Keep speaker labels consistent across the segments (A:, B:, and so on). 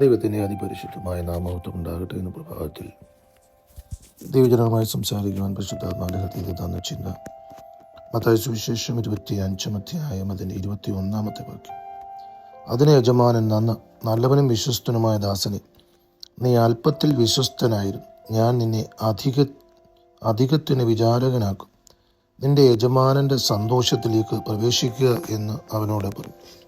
A: ദൈവത്തിന്റെ അതിപരിശുദ്ധമായ നാമത്വം ഉണ്ടാകട്ടെ എന്ന പ്രഭാവത്തിൽ ദൈവജനവുമായി സംസാരിക്കുവാൻ പരിശുദ്ധാത്മാവിന്റെ ഹൃദയത്തെ തന്ന മത്തായ സുവിശേഷം ഇരുപത്തി അഞ്ചാം അധ്യായം അതിന്റെ ഇരുപത്തി ഒന്നാമത്തെ വാക്യം. അതിന് യജമാനൻ നന്ന് നല്ലവനും വിശ്വസ്തനുമായ ദാസനെ നീ അല്പത്തിൽ വിശ്വസ്തനായിരുന്നു. ഞാൻ നിന്നെ അധിക അധികത്തിന് വിചാരകനാക്കും. നിന്റെ യജമാനന്റെ സന്തോഷത്തിലേക്ക് പ്രവേശിക്കുക എന്ന് അവനോട് പറഞ്ഞു.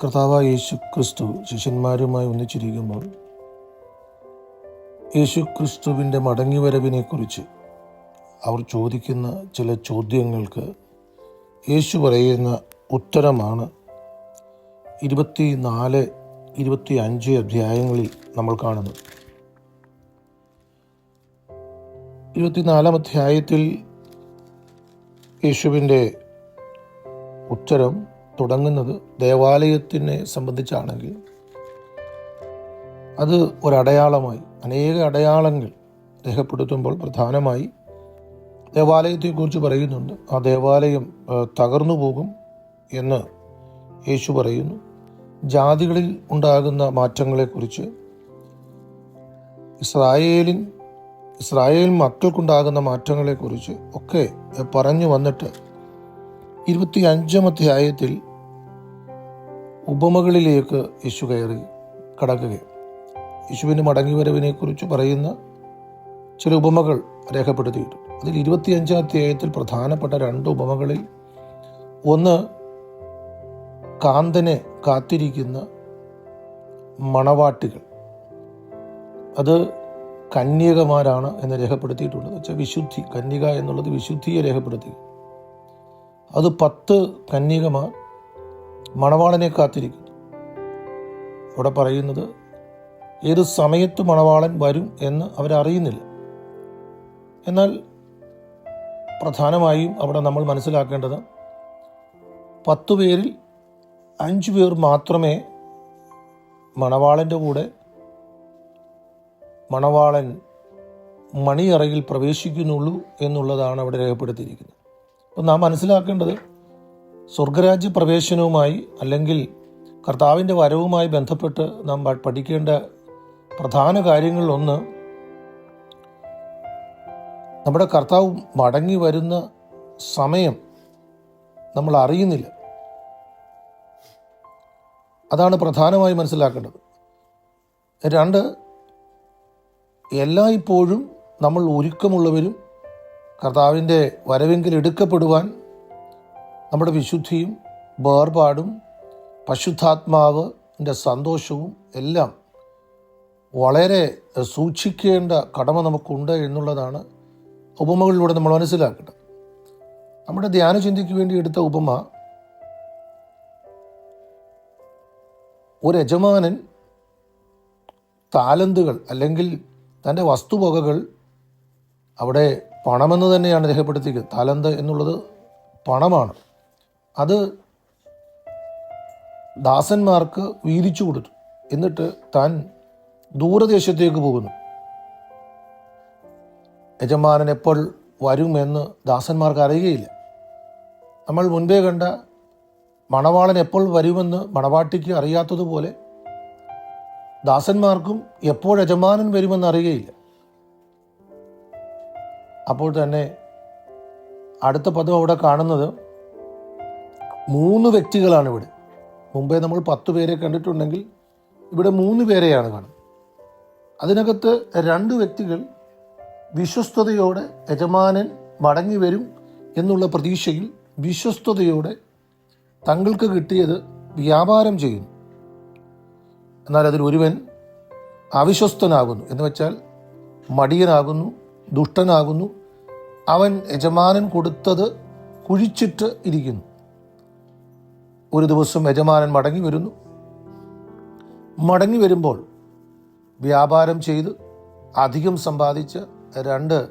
A: കർത്താവായ യേശു ക്രിസ്തു ശിഷ്യന്മാരുമായി ഒന്നിച്ചിരിക്കുമ്പോൾ യേശു ക്രിസ്തുവിന്റെ മടങ്ങിവരവിനെക്കുറിച്ച് അവർ ചോദിക്കുന്ന ചില ചോദ്യങ്ങൾക്ക് യേശു പറയുന്ന ഉത്തരമാണ് ഇരുപത്തി നാല് ഇരുപത്തി അഞ്ച് അധ്യായങ്ങളിൽ നമ്മൾ കാണുന്നത് ഇരുപത്തിനാലാം അധ്യായത്തിൽ യേശുവിന്റെ ഉത്തരം തുടങ്ങുന്നത് ദേവാലയത്തിനെ സംബന്ധിച്ചാണെങ്കിൽ അത് ഒരടയാളമായി അനേക അടയാളങ്ങൾ രേഖപ്പെടുത്തുമ്പോൾ പ്രധാനമായി ദേവാലയത്തെക്കുറിച്ച് പറയുന്നുണ്ട്. ആ ദേവാലയം തകർന്നു പോകും എന്ന് യേശു പറയുന്നു. ജാതികളിൽ ഉണ്ടാകുന്ന മാറ്റങ്ങളെക്കുറിച്ച് ഇസ്രായേലിൻ ഇസ്രായേൽ മക്കൾക്കുണ്ടാകുന്ന മാറ്റങ്ങളെക്കുറിച്ച് ഒക്കെ പറഞ്ഞു വന്നിട്ട് ഇരുപത്തി അഞ്ചാം അധ്യായത്തിൽ ഉപമകളിലേക്ക് യേശു കയറി കടക്കുകയും യേശുവിന്റെ മടങ്ങിവരവിനെക്കുറിച്ച് പറയുന്ന ചില ഉപമകൾ രേഖപ്പെടുത്തിയിട്ടുണ്ട്. അതിൽ ഇരുപത്തിയഞ്ചാം അധ്യായത്തിൽ പ്രധാനപ്പെട്ട രണ്ട് ഉപമകളിൽ ഒന്ന് കാന്തനെ കാത്തിരിക്കുന്ന മണവാട്ടികൾ. അത് കന്യകമാരാണ് എന്ന് രേഖപ്പെടുത്തിയിട്ടുണ്ട്. വെച്ചാൽ വിശുദ്ധി കന്യക എന്നുള്ളത് വിശുദ്ധിയെ രേഖപ്പെടുത്തി അത് പത്ത് കന്യകമാർ മണവാളനെ കാത്തിരിക്കുന്നു. അവിടെ പറയുന്നത് ഏത് സമയത്ത് മണവാളൻ വരും എന്ന് അവരറിയുന്നില്ല. എന്നാൽ പ്രധാനമായും അവിടെ നമ്മൾ മനസ്സിലാക്കേണ്ടത് പത്തു പേരിൽ അഞ്ചു പേർ മാത്രമേ മണവാളന്റെ കൂടെ മണവാളൻ മണിയറയിൽ പ്രവേശിക്കുന്നുള്ളൂ എന്നുള്ളതാണ് അവിടെ രേഖപ്പെടുത്തിയിരിക്കുന്നത്. അപ്പോൾ നാം മനസ്സിലാക്കേണ്ടത് സ്വർഗരാജ്യ പ്രവേശനവുമായി അല്ലെങ്കിൽ കർത്താവിന്റെ വരവുമായി ബന്ധപ്പെട്ട് നാം പഠിക്കേണ്ട പ്രധാന കാര്യങ്ങളിലൊന്ന് നമ്മുടെ കർത്താവ് മടങ്ങി വരുന്ന സമയം നമ്മൾ അറിയുന്നില്ല. അതാണ് പ്രധാനമായി മനസ്സിലാക്കേണ്ടത്. രണ്ട് എല്ലായ്പ്പോഴും നമ്മൾ ഒരുക്കമുള്ളവരും കർത്താവിന്റെ വരവെങ്കിൽ എടുക്കപ്പെടുവാൻ നമ്മുടെ വിശുദ്ധിയും വേർപാടും പശുദ്ധാത്മാവിന്റെ സന്തോഷവും എല്ലാം വളരെ സൂക്ഷിക്കേണ്ട കടമ നമുക്കുണ്ട് എന്നുള്ളതാണ് ഉപമകളിലൂടെ നമ്മൾ മനസ്സിലാക്കേണ്ടത്. നമ്മുടെ ധ്യാനചിന്തയ്ക്ക് വേണ്ടി എടുത്ത ഉപമ ഒരു യജമാനൻ താലന്തുകൾ അല്ലെങ്കിൽ തന്റെ വസ്തുവകകൾ അവിടെ പണമെന്ന് തന്നെയാണ് രേഖപ്പെടുത്തിയത് താലന്ത് എന്നുള്ളത് പണമാണ്. അത് ദാസന്മാർക്ക് വീതിച്ചു കൊടുത്തു. എന്നിട്ട് താൻ ദൂരദേശത്തേക്ക് പോകുന്നു. യജമാനൻ എപ്പോൾ വരുമെന്ന് ദാസന്മാർക്ക് അറിയുകയില്ല. നമ്മൾ മുൻപേ കണ്ട മണവാളൻ എപ്പോൾ വരുമെന്ന് മണവാട്ടിക്ക് അറിയാത്തതുപോലെ ദാസന്മാർക്കും എപ്പോൾ യജമാനൻ വരുമെന്ന് അറിയുകയില്ല. അപ്പോൾ തന്നെ അടുത്ത പദം അവിടെ കാണുന്നത് മൂന്ന് വ്യക്തികളാണ് ഇവിടെ. മുമ്പേ നമ്മൾ പത്ത് പേരെ കണ്ടിട്ടുണ്ടെങ്കിൽ ഇവിടെ മൂന്ന് പേരെയാണ് കാണുന്നത്. അതിനകത്ത് രണ്ട് വ്യക്തികൾ വിശ്വസ്തയോടെ യജമാനൻ മടങ്ങി വരും എന്നുള്ള പ്രതീക്ഷയിൽ വിശ്വസ്തയോടെ തങ്ങൾക്ക് കിട്ടിയത് വ്യാപാരം ചെയ്യുന്നു. എന്നാൽ അതിൽ ഒരുവൻ അവിശ്വസ്തനാകുന്നു. എന്ന് വെച്ചാൽ മടിയനാകുന്നു ദുഷ്ടനാകുന്നു. അവൻ യജമാനൻ കൊടുത്തത് കുഴിച്ചിട്ട് ഇരിക്കുന്നു. ഒരു ദിവസം യജമാനൻ മടങ്ങി വരുന്നു. മടങ്ങി വരുമ്പോൾ വ്യാപാരം ചെയ്ത് അധികം സമ്പാദിച്ച രണ്ട്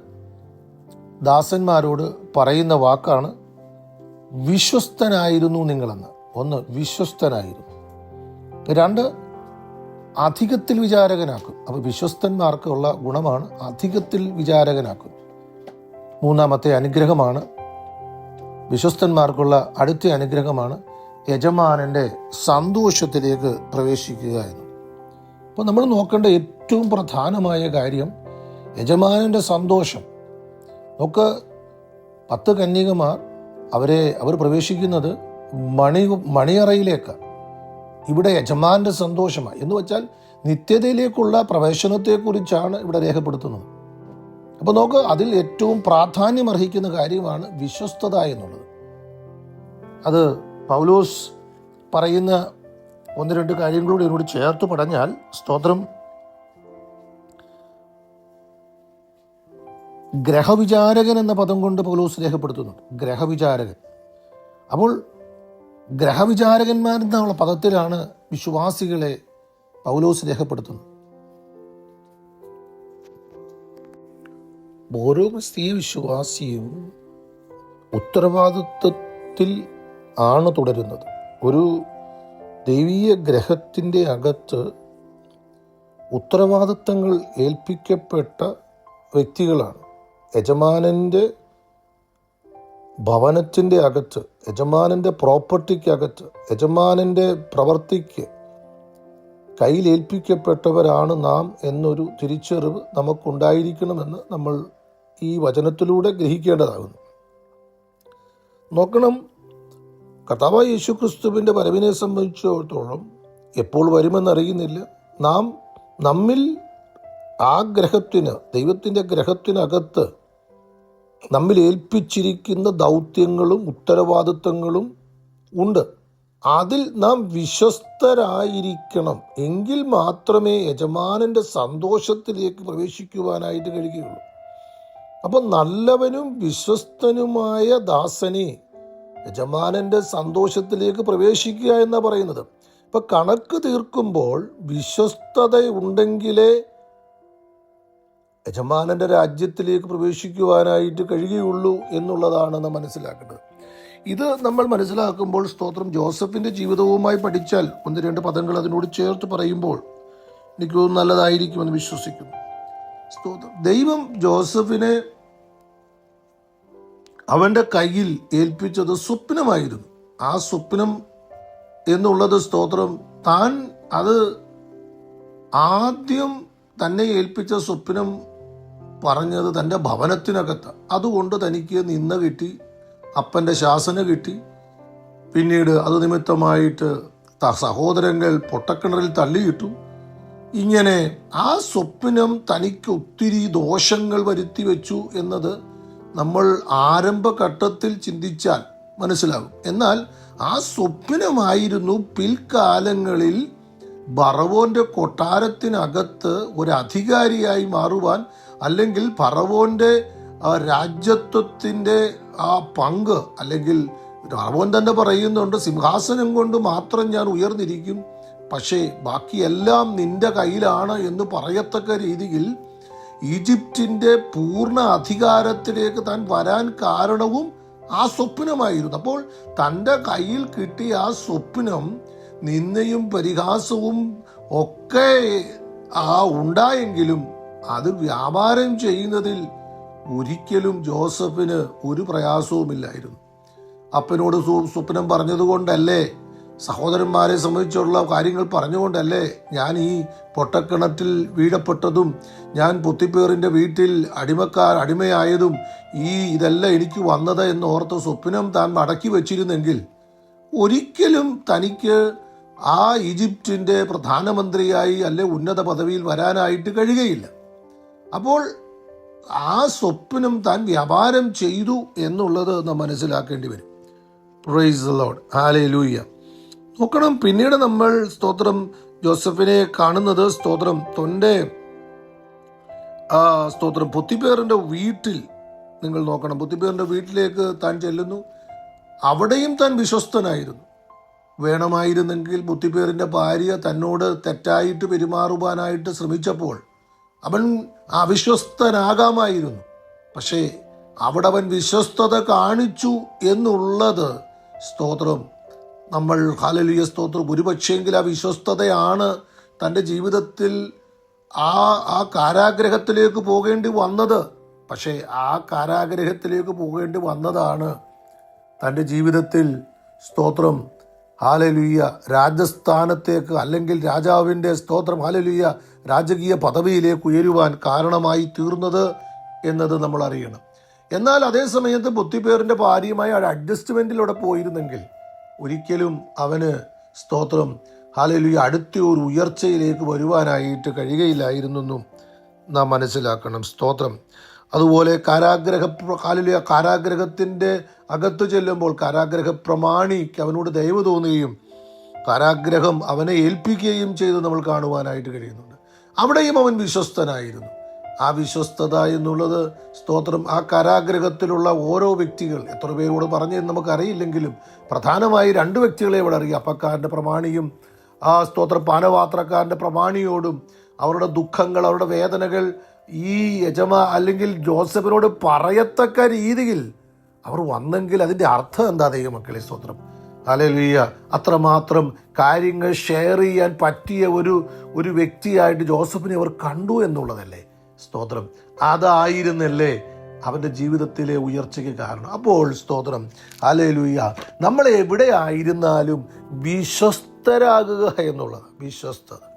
A: ദാസന്മാരോട് പറയുന്ന വാക്കാണ് വിശ്വസ്തനായിരുന്നു നിങ്ങളെന്ന്. ഒന്ന് വിശ്വസ്തനായിരുന്നു. രണ്ട് അധികത്തിൽ വിചാരകനാക്കും. അപ്പോൾ വിശ്വസ്തന്മാർക്കുള്ള ഗുണമാണ് അധികത്തിൽ വിചാരകനാക്കും. മൂന്നാമത്തെ അനുഗ്രഹമാണ് വിശ്വസ്തന്മാർക്കുള്ള അടുത്ത അനുഗ്രഹമാണ് യജമാനന്റെ സന്തോഷത്തിലേക്ക് പ്രവേശിക്കുക എന്ന് അപ്പോൾ നമ്മൾ നോക്കേണ്ട ഏറ്റവും പ്രധാനമായ കാര്യം യജമാനന്റെ സന്തോഷം. നമുക്ക് പത്ത് കന്യകമാർ അവരെ അവർ പ്രവേശിക്കുന്നത് മണി മണിയറയിലേക്ക്. ഇവിടെ യജമാന്റെ സന്തോഷമാണ് എന്ന് വെച്ചാൽ നിത്യതയിലേക്കുള്ള പ്രവേശനത്തെക്കുറിച്ചാണ് ഇവിടെ രേഖപ്പെടുത്തുന്നത്. അപ്പോൾ നോക്ക് അതിൽ ഏറ്റവും പ്രാധാന്യം അർഹിക്കുന്ന കാര്യമാണ് വിശ്വസ്തത എന്നുള്ളത്. അത് പൗലോസ് പറയുന്ന ഒന്ന് രണ്ട് കാര്യങ്ങളോട് ഇതിനോട് ചേർത്ത് പറഞ്ഞാൽ സ്തോത്രം. ഗ്രഹവിചാരകൻ എന്ന പദം കൊണ്ട് പൗലോസ് രേഖപ്പെടുത്തുന്നുണ്ട്. ഗ്രഹവിചാരകൻ. അപ്പോൾ ഗ്രഹവിചാരകന്മാർ എന്നുള്ള പദത്തിലാണ് വിശ്വാസികളെ പൗലോസ് രേഖപ്പെടുത്തുന്നത്. ഓരോ ക്രിസ്തീയ വിശ്വാസിയും ഉത്തരവാദിത്വത്തിൽ ആണ് തുടരുന്നത്. ഒരു ദൈവീയ ഗ്രഹത്തിന്റെ അകത്ത് ഉത്തരവാദിത്തങ്ങൾ ഏൽപ്പിക്കപ്പെട്ട വ്യക്തികളാണ്. യജമാനന്റെ ഭവനത്തിന്റെ അകത്ത് യജമാനന്റെ പ്രോപ്പർട്ടിക്കകത്ത് യജമാനന്റെ പ്രവർത്തിക്ക് കയ്യിലേൽപ്പിക്കപ്പെട്ടവരാണ് നാം എന്നൊരു തിരിച്ചറിവ് നമുക്കുണ്ടായിരിക്കണമെന്ന് നമ്മൾ ഈ വചനത്തിലൂടെ ഗ്രഹിക്കേണ്ടതാകുന്നു. നോക്കണം കർത്താവ് യേശു ക്രിസ്തുവിന്റെ വരവിനെ സംബന്ധിച്ചിടത്തോളം എപ്പോൾ വരുമെന്നറിയുന്നില്ല. നാം നമ്മിൽ ആ ഗ്രഹത്തിന് ദൈവത്തിന്റെ ഗ്രഹത്തിനകത്ത് നമ്മിൽ ഏൽപ്പിച്ചിരിക്കുന്ന ദൗത്യങ്ങളും ഉത്തരവാദിത്തങ്ങളും ഉണ്ട്. അതിൽ നാം വിശ്വസ്തരായിരിക്കണം. എങ്കിൽ മാത്രമേ യജമാനന്റെ സന്തോഷത്തിലേക്ക് പ്രവേശിക്കുവാനായിട്ട് കഴിയുകയുള്ളൂ. അപ്പം നല്ലവനും വിശ്വസ്തനുമായ ദാസനെ യജമാനന്റെ സന്തോഷത്തിലേക്ക് പ്രവേശിക്കുക എന്നാ പറയുന്നത്. ഇപ്പൊ കണക്ക് തീർക്കുമ്പോൾ വിശ്വസ്തത ഉണ്ടെങ്കിലേ യജമാനന്റെ രാജ്യത്തിലേക്ക് പ്രവേശിക്കുവാനായിട്ട് കഴിയുകയുള്ളൂ എന്നുള്ളതാണ് നാം മനസ്സിലാക്കേണ്ടത്. ഇത് നമ്മൾ മനസ്സിലാക്കുമ്പോൾ സ്തോത്രം ജോസഫിന്റെ ജീവിതവുമായി പഠിച്ചാൽ ഒന്ന് രണ്ട് പദങ്ങൾ അതിനോട് ചേർത്ത് പറയുമ്പോൾ എനിക്ക് നല്ലതായിരിക്കുമെന്ന് വിശ്വസിക്കുന്നു. സ്തോത്രം. ദൈവം ജോസഫിനെ അവന്റെ കയ്യിൽ ഏൽപ്പിച്ചത് സ്വപ്നമായിരുന്നു. ആ സ്വപ്നം എന്നുള്ളത് സ്തോത്രം. താൻ അത് ആദ്യം തന്നെ ഏൽപ്പിച്ച സ്വപ്നം പറഞ്ഞത് തന്റെ ഭവനത്തിനകത്ത്. അതുകൊണ്ട് തനിക്ക് നിന്ന കിട്ടി അപ്പന്റെ ശാസന കിട്ടി. പിന്നീട് അത് നിമിത്തമായിട്ട് സഹോദരങ്ങൾ പൊട്ടക്കിണറിൽ തള്ളിയിട്ടു. ഇങ്ങനെ ആ സ്വപ്നം തനിക്ക് ഒത്തിരി ദോഷങ്ങൾ വരുത്തി വെച്ചു എന്നത് നമ്മൾ ആരംഭഘട്ടത്തിൽ ചിന്തിച്ചാൽ മനസ്സിലാകും. എന്നാൽ ആ സ്വപ്നമായിരുന്നു പിൽക്കാലങ്ങളിൽ പറവോന്റെ കൊട്ടാരത്തിനകത്ത് ഒരു അധികാരിയായി മാറുവാൻ അല്ലെങ്കിൽ പറവോന്റെ രാജ്യത്വത്തിന്റെ ആ പങ്ക് അല്ലെങ്കിൽ ഫറവോൻ തന്നെ പറയുന്നുണ്ട് സിംഹാസനം കൊണ്ട് മാത്രം ഞാൻ ഉയർന്നിരിക്കും. പക്ഷേ ബാക്കിയെല്ലാം നിന്റെ കയ്യിലാണ് എന്ന് പറയത്തക്ക രീതിയിൽ ഈജിപ്തിന്റെ പൂർണ അധികാരത്തിലേക്ക് താൻ വരാൻ കാരണവും ആ സ്വപ്നമായിരുന്നു. അപ്പോൾ തന്റെ കയ്യിൽ കിട്ടിയ ആ സ്വപ്നം നിന്നയും പരിഹാസവും ഒക്കെ ആ ഉണ്ടായെങ്കിലും അത് വ്യാപാരം ചെയ്യുന്നതിൽ ഒരിക്കലും ജോസഫിന് ഒരു പ്രയാസവുമില്ലായിരുന്നു. അപ്പനോട് സ്വപ്നം പറഞ്ഞതുകൊണ്ടല്ലേ സഹോദരന്മാരെ സംബന്ധിച്ചുള്ള കാര്യങ്ങൾ പറഞ്ഞുകൊണ്ടല്ലേ ഞാൻ ഈ പൊട്ടക്കിണറ്റിൽ വീഴപ്പെട്ടതും ഞാൻ പൊത്തിപ്പേറിന്റെ വീട്ടിൽ അടിമക്കാർ അടിമയായതും ഈ ഇതെല്ലാം എനിക്ക് വന്നത് എന്ന് ഓർത്ത് സ്വപ്നം താൻ മടക്കി വച്ചിരുന്നെങ്കിൽ ഒരിക്കലും തനിക്ക് ആ ഈജിപ്തിന്റെ പ്രധാനമന്ത്രിയായി അല്ലെ ഉന്നത പദവിയിൽ വരാനായിട്ട് കഴിയുകയില്ല. അപ്പോൾ ആ സ്വപ്നം താൻ വ്യാപാരം ചെയ്തു എന്നുള്ളത് നാം മനസ്സിലാക്കേണ്ടി വരും. പ്രൈസ് ലോഡ് ഹാലേ ലൂയ്യ നോക്കണം. പിന്നീട് നമ്മൾ സ്തോത്രം ജോസഫിനെ കാണുന്നത് സ്തോത്രം തൊന്റെ സ്തോത്രം. പുത്തിപ്പേറിന്റെ വീട്ടിൽ നിങ്ങൾ നോക്കണം. പുത്തിപ്പേറിന്റെ വീട്ടിലേക്ക് താൻ ചെല്ലുന്നു. അവിടെയും താൻ വിശ്വസ്തനായിരുന്നു. വേണമായിരുന്നെങ്കിൽ പുത്തിപ്പേറിന്റെ ഭാര്യ തന്നോട് തെറ്റായിട്ട് പെരുമാറുവാനായിട്ട് ശ്രമിച്ചപ്പോൾ അവൻ അവിശ്വസ്തനാകാമായിരുന്നു. പക്ഷേ അവിടെ അവൻ വിശ്വസ്തത കാണിച്ചു എന്നുള്ളത് സ്തോത്രം. നമ്മൾ ഹാലലിയ സ്തോത്രം. ഒരുപക്ഷെങ്കിൽ ആ വിശ്വസ്തതയാണ് തന്റെ ജീവിതത്തിൽ ആ ആ കാരാഗ്രഹത്തിലേക്ക് പോകേണ്ടി വന്നത്. പക്ഷേ ആ കാരാഗ്രഹത്തിലേക്ക് പോകേണ്ടി വന്നതാണ് തന്റെ ജീവിതത്തിൽ സ്തോത്രം ഹാലലുയ്യ രാജസ്ഥാനത്തേക്ക് അല്ലെങ്കിൽ രാജാവിന്റെ സ്തോത്രം ഹാലലുയ്യ രാജകീയ പദവിയിലേക്ക് ഉയരുവാൻ കാരണമായി തീർന്നത് എന്നത് നമ്മൾ അറിയണം. എന്നാൽ അതേ സമയത്ത് ബുദ്ധിപേറിന്റെ ഭാര്യയുമായി ആ അഡ്ജസ്റ്റ്മെന്റിലൂടെ പോയിരുന്നെങ്കിൽ ഒരിക്കലും അവന് സ്തോത്രം ഹാലലുയ അടുത്ത ഒരു ഉയർച്ചയിലേക്ക് വരുവാനായിട്ട് കഴിയുകയില്ലായിരുന്നെന്നും നാം മനസ്സിലാക്കണം. സ്തോത്രം. അതുപോലെ കാരാഗ്രഹ കാലിലെ കാരാഗ്രഹത്തിന്റെ അകത്തു ചെല്ലുമ്പോൾ കാരാഗ്രഹ പ്രമാണിക്ക് അവനോട് ദയവ് തോന്നുകയും കാരാഗ്രഹം അവനെ ഏൽപ്പിക്കുകയും ചെയ്ത് നമ്മൾ കാണുവാനായിട്ട് കഴിയുന്നുണ്ട്. അവിടെയും അവൻ വിശ്വസ്തനായിരുന്നു. ആ വിശ്വസ്തത എന്നുള്ളത് സ്തോത്രം. ആ കരാഗ്രഹത്തിലുള്ള ഓരോ വ്യക്തികൾ എത്ര പേരോട് പറഞ്ഞെന്ന് നമുക്കറിയില്ലെങ്കിലും പ്രധാനമായി രണ്ട് വ്യക്തികളെ ഇവിടെ അറിയാം. അപ്പക്കാരന്റെ പ്രമാണിയും ആ സ്തോത്ര പാനപാത്രക്കാരന്റെ പ്രമാണിയോടും അവരുടെ ദുഃഖങ്ങൾ അവരുടെ വേദനകൾ ഈ യജമ അല്ലെങ്കിൽ ജോസഫിനോട് പറയത്തക്ക രീതിയിൽ അവർ വന്നെങ്കിൽ അതിന്റെ അർത്ഥം എന്താ ദൈവമക്കളെ സ്തോത്രം? അലലിയ അത്രമാത്രം കാര്യങ്ങൾ ഷെയർ ചെയ്യാൻ പറ്റിയ ഒരു ഒരു വ്യക്തിയായിട്ട് ജോസഫിനെ അവർ കണ്ടു എന്നുള്ളതല്ലേ? സ്തോത്രം. അതായിരുന്നല്ലേ അവന്റെ ജീവിതത്തിലെ ഉയർച്ചയ്ക്ക് കാരണം. അപ്പോൾ സ്തോത്രം. അലലുയ്യ നമ്മൾ എവിടെ ആയിരുന്നാലും വിശ്വസ്തരാകുക എന്നുള്ളത് വിശ്വസ്തത.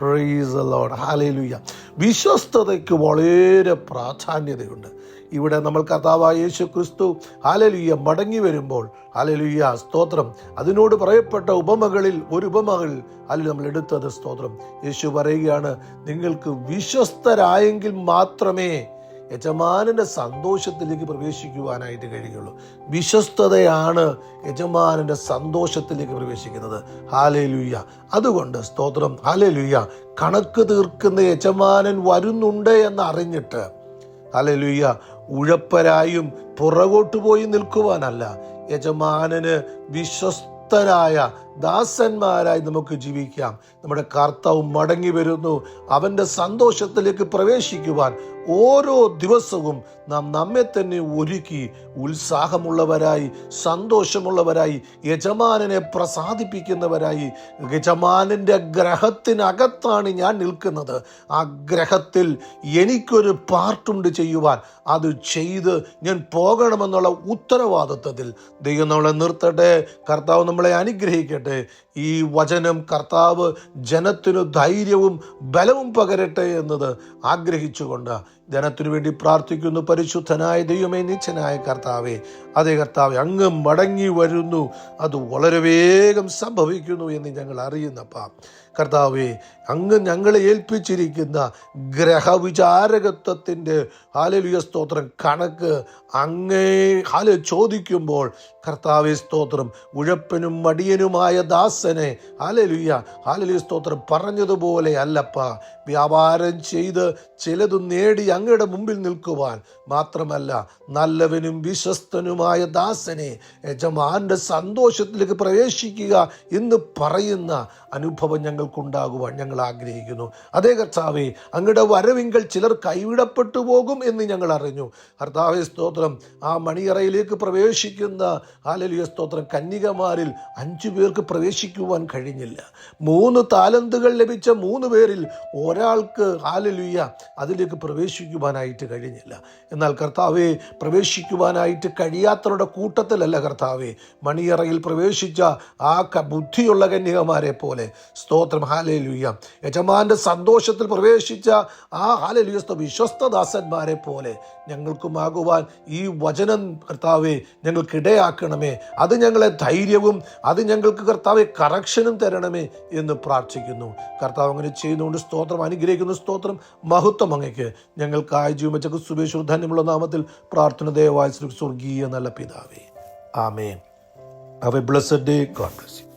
A: പ്രൈസ് ലോഡ് ഹാലേലുയ്യ വിശ്വസ്തതയ്ക്ക് വളരെ പ്രാധാന്യതയുണ്ട്. ഇവിടെ നമ്മൾ കർത്താവായ യേശു ക്രിസ്തു ഹാലലുയ്യ മടങ്ങി വരുമ്പോൾ ഹാലലുയ്യ സ്തോത്രം. അതിനോട് പറയപ്പെട്ട ഉപമകളിൽ ഒരു ഉപമകളിൽ അതിൽ നമ്മൾ എടുത്തത് സ്തോത്രം. യേശു പറയുകയാണ് നിങ്ങൾക്ക് വിശ്വസ്തരായെങ്കിൽ മാത്രമേ യജമാനന്റെ സന്തോഷത്തിലേക്ക് പ്രവേശിക്കുവാനായിട്ട് കഴിയുള്ളൂ വിശ്വസ്തതയാണ് യജമാനന്റെ സന്തോഷത്തിലേക്ക് പ്രവേശിക്കുന്നത്. ഹാലേലുയ്യ അതുകൊണ്ട് സ്തോത്രം. ഹാലേലുയ്യ കണക്ക് തീർക്കുന്ന യജമാനൻ വരുന്നുണ്ട് എന്നറിഞ്ഞിട്ട്. അറിഞ്ഞിട്ട് ഹാലേലുയ്യ ഉഴപ്പരായും പുറകോട്ട് പോയി നിൽക്കുവാനല്ല. യജമാനന് വിശ്വസ്തരായ ദാസന്മാരായി നമുക്ക് ജീവിക്കാം. നമ്മുടെ കർത്താവ് മടങ്ങി വരുന്നു. അവന്റെ സന്തോഷത്തിലേക്ക് പ്രവേശിക്കുവാൻ ഓരോ ദിവസവും നാം നമ്മെ തന്നെ ഒരുക്കി ഉത്സാഹമുള്ളവരായി സന്തോഷമുള്ളവരായി യജമാനനെ പ്രസാദിപ്പിക്കുന്നവരായി യജമാനന്റെ ഗ്രഹത്തിനകത്താണ് ഞാൻ നിൽക്കുന്നത്. ആ ഗ്രഹത്തിൽ എനിക്കൊരു പാർട്ടുണ്ട് ചെയ്യുവാൻ അത് ചെയ്ത് ഞാൻ പോകണമെന്നുള്ള ഉത്തരവാദിത്വത്തിൽ ദൈവം നമ്മളെ നിർത്തട്ടെ. കർത്താവ് നമ്മളെ അനുഗ്രഹിക്കട്ടെ. do ഈ വചനം കർത്താവ് ജനത്തിനു ധൈര്യവും ബലവും പകരട്ടെ എന്നത് ആഗ്രഹിച്ചുകൊണ്ട് ജനത്തിനു വേണ്ടി പ്രാർത്ഥിക്കുന്നു. പരിശുദ്ധനായ ദൈവമേ നിച്ഛനായ കർത്താവെ അതേ കർത്താവെ അങ്ങ് മടങ്ങി വരുന്നു. അത് വളരെ വേഗം സംഭവിക്കുന്നു എന്ന് ഞങ്ങൾ അറിയുന്നപ്പ. കർത്താവെ അങ്ങ് ഞങ്ങളെ ഏൽപ്പിച്ചിരിക്കുന്ന ഗ്രഹവിചാരകത്വത്തിന്റെ ഹാലലുയ സ്തോത്രം കണക്ക് അങ്ങേ ഹാല ചോദിക്കുമ്പോൾ കർത്താവെ സ്തോത്രം ഉഴപ്പനും മടിയനുമായ ദാസനെ. ഹാലലുയ്യ ഹാലലുയ സ്തോത്രം. പറഞ്ഞതുപോലെ അല്ലപ്പ. വ്യാപാരം ചെയ്ത് ചിലത് നേടി അങ്ങയുടെ മുമ്പിൽ നിൽക്കുവാൻ മാത്രമല്ല നല്ലവനും വിശ്വസ്തനുമായ ദാസനെ യജമാന്റെ സന്തോഷത്തിലേക്ക് പ്രവേശിക്കുക എന്ന് പറയുന്ന അനുഭവം ഞങ്ങൾക്കുണ്ടാകുവാൻ ഞങ്ങൾ ആഗ്രഹിക്കുന്നു. അതേ കർത്താവെ അങ്ങയുടെ വരവിങ്കൽ ചിലർ കൈവിടപ്പെട്ടു പോകും എന്ന് ഞങ്ങൾ അറിഞ്ഞു. കർത്താവെ സ്തോത്രം ആ മണിയറയിലേക്ക് പ്രവേശിക്കുന്ന ഹാലലിയ സ്തോത്രം കന്യകമാരിൽ അഞ്ചു പേർക്ക് പ്രവേശിക്കുവാൻ കഴിഞ്ഞില്ല. മൂന്ന് താലന്തുകൾ ലഭിച്ച മൂന്ന് പേരിൽ ഒരാൾക്ക് ഹാലലുയ്യ അതിലേക്ക് പ്രവേശിക്കുവാനായിട്ട് കഴിഞ്ഞില്ല. എന്നാൽ കർത്താവെ പ്രവേശിക്കുവാനായിട്ട് കഴിയാത്തവരുടെ കൂട്ടത്തിലല്ല കർത്താവെ മണിയറയിൽ പ്രവേശിച്ച ആ ബുദ്ധിയുള്ള കന്യകമാരെ പോലെ. സ്തോത്രം ഹാലലുയ്യ യജമാന്റെ സന്തോഷത്തിൽ പ്രവേശിച്ച ആ ഹാലലുയസ്ത വിശ്വസ്തദാസന്മാരെ പോലെ ഞങ്ങൾക്കുമാകുവാൻ ഈ വചനം കർത്താവെ ഞങ്ങൾക്കിടയാക്കണമേ. അത് ഞങ്ങളെ ധൈര്യവും അത് ഞങ്ങൾക്ക് കർത്താവെ കറക്ഷനും തരണമേ എന്ന് പ്രാർത്ഥിക്കുന്നു. കർത്താവ് അങ്ങനെ ചെയ്യുന്നുകൊണ്ട് സ്തോത്രം അനുഗ്രഹിക്കുന്ന സ്തോത്രം മഹത്വം അങ്ങയ്ക്ക് ഞങ്ങൾക്കായി ജീവച്ചക്ക് സുബേശ്വർ ധന്യമുള്ള നാമത്തിൽ പ്രാർത്ഥന ദേവായ സ്വർഗീയ നല്ല പിതാവേ. Amen. Have a blessed day God bless